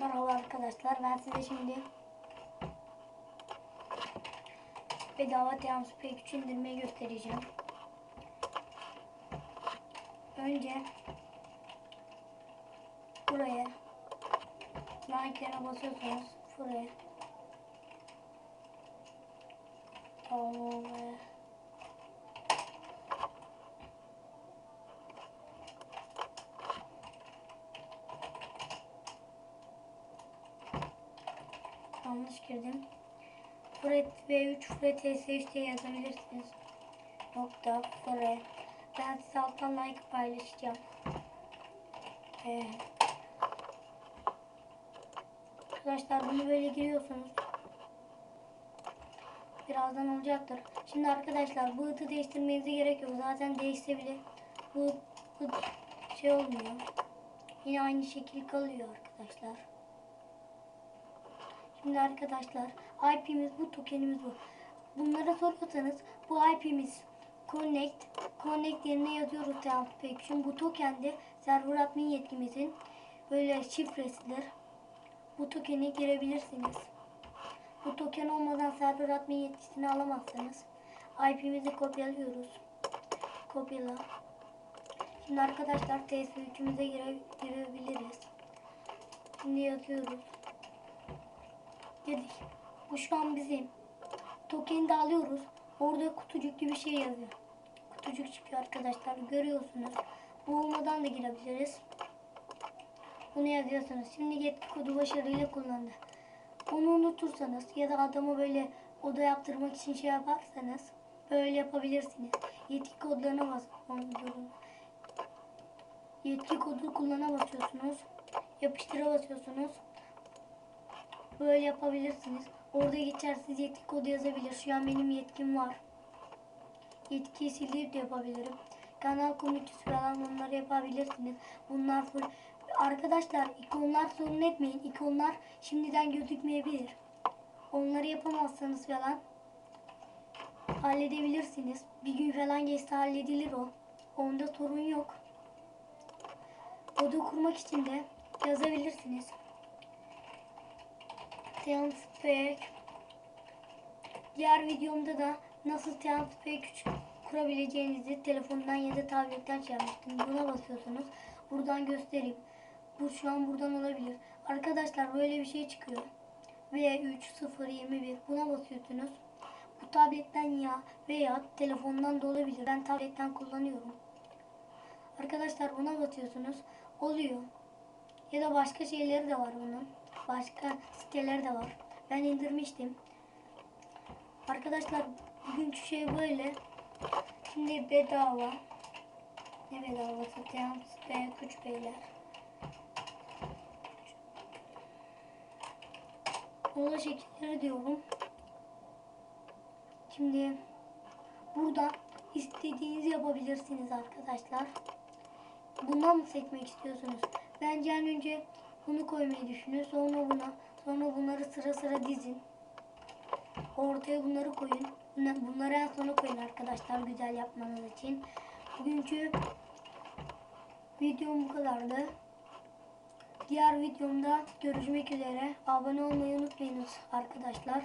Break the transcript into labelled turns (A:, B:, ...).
A: Merhaba arkadaşlar ben size şimdi bedava Teams P3 indirmeyi göstereceğim. Önce buraya like'lara basıyorsunuz buraya Ve yanlış girdim. Fred V3 Fred TS3 diye yazabilirsiniz. Nokta Fred. Ben size alttan like paylaşacağım. Ee, arkadaşlar bunu böyle giriyorsunuz. Birazdan olacaktır. Şimdi arkadaşlar bu hıtı değiştirmenize gerek yok. Zaten değişse bile bu hıt şey olmuyor. Yine aynı şekil kalıyor arkadaşlar. Şimdi arkadaşlar IP'miz bu, tokenimiz bu. Bunlara soruyorsanız bu IP'miz Connect. Connect yerine yazıyoruz Transaction. Bu token de server admin yetkimizin böyle şifresidir. Bu tokeni girebilirsiniz. Bu token olmadan server admin yetkisini alamazsınız. IP'mizi kopyalıyoruz. Kopyala. Şimdi arkadaşlar TS3'ümüze gire, girebiliriz. Şimdi yazıyoruz. Girdik. Bu şu an bizim. Tokeni de alıyoruz. Orada kutucuk gibi şey yazıyor. Kutucuk çıkıyor arkadaşlar. Görüyorsunuz. Bu olmadan da girebiliriz. Bunu yazıyorsunuz. Şimdi yetki kodu başarıyla kullandı. Onu unutursanız ya da adama böyle oda yaptırmak için şey yaparsanız böyle yapabilirsiniz. Yetki kodlarına bas. Yetki kodu kullana basıyorsunuz. Yapıştıra basıyorsunuz. Böyle yapabilirsiniz. Orada geçersiz yetki kodu yazabilir. Şu an benim yetkim var. Yetkiyi silip de yapabilirim. Kanal komutçusu falan onları yapabilirsiniz. Bunlar full. Arkadaşlar ikonlar sorun etmeyin. İkonlar şimdiden gözükmeyebilir. Onları yapamazsanız falan halledebilirsiniz. Bir gün falan geçse halledilir o. Onda sorun yok. Oda kurmak için de yazabilirsiniz. Teanspack Diğer videomda da nasıl Teanspack kurabileceğinizi telefondan ya da tabletten şey. Buna basıyorsunuz. Buradan göstereyim. Bu şu an buradan olabilir. Arkadaşlar böyle bir şey çıkıyor. V3021 buna basıyorsunuz. Bu tabletten ya veya telefondan da olabilir. Ben tabletten kullanıyorum. Arkadaşlar buna basıyorsunuz. Oluyor. Ya da başka şeyleri de var bunun. Başka siteleri de var. Ben indirmiştim. Arkadaşlar bugünkü şey böyle. Şimdi bedava. Ne bedava size güç beyler. Oda şekilleri diyorum. Şimdi burada istediğinizi yapabilirsiniz arkadaşlar. Bundan mı seçmek istiyorsunuz? Bence en önce bunu koymayı düşünün. Sonra buna. Sonra bunları sıra sıra dizin. Ortaya bunları koyun. Bunlar- Bunları en sona koyun arkadaşlar güzel yapmanız için. Bugünkü videom bu kadardı. Diğer videomda görüşmek üzere. Abone olmayı unutmayınız arkadaşlar.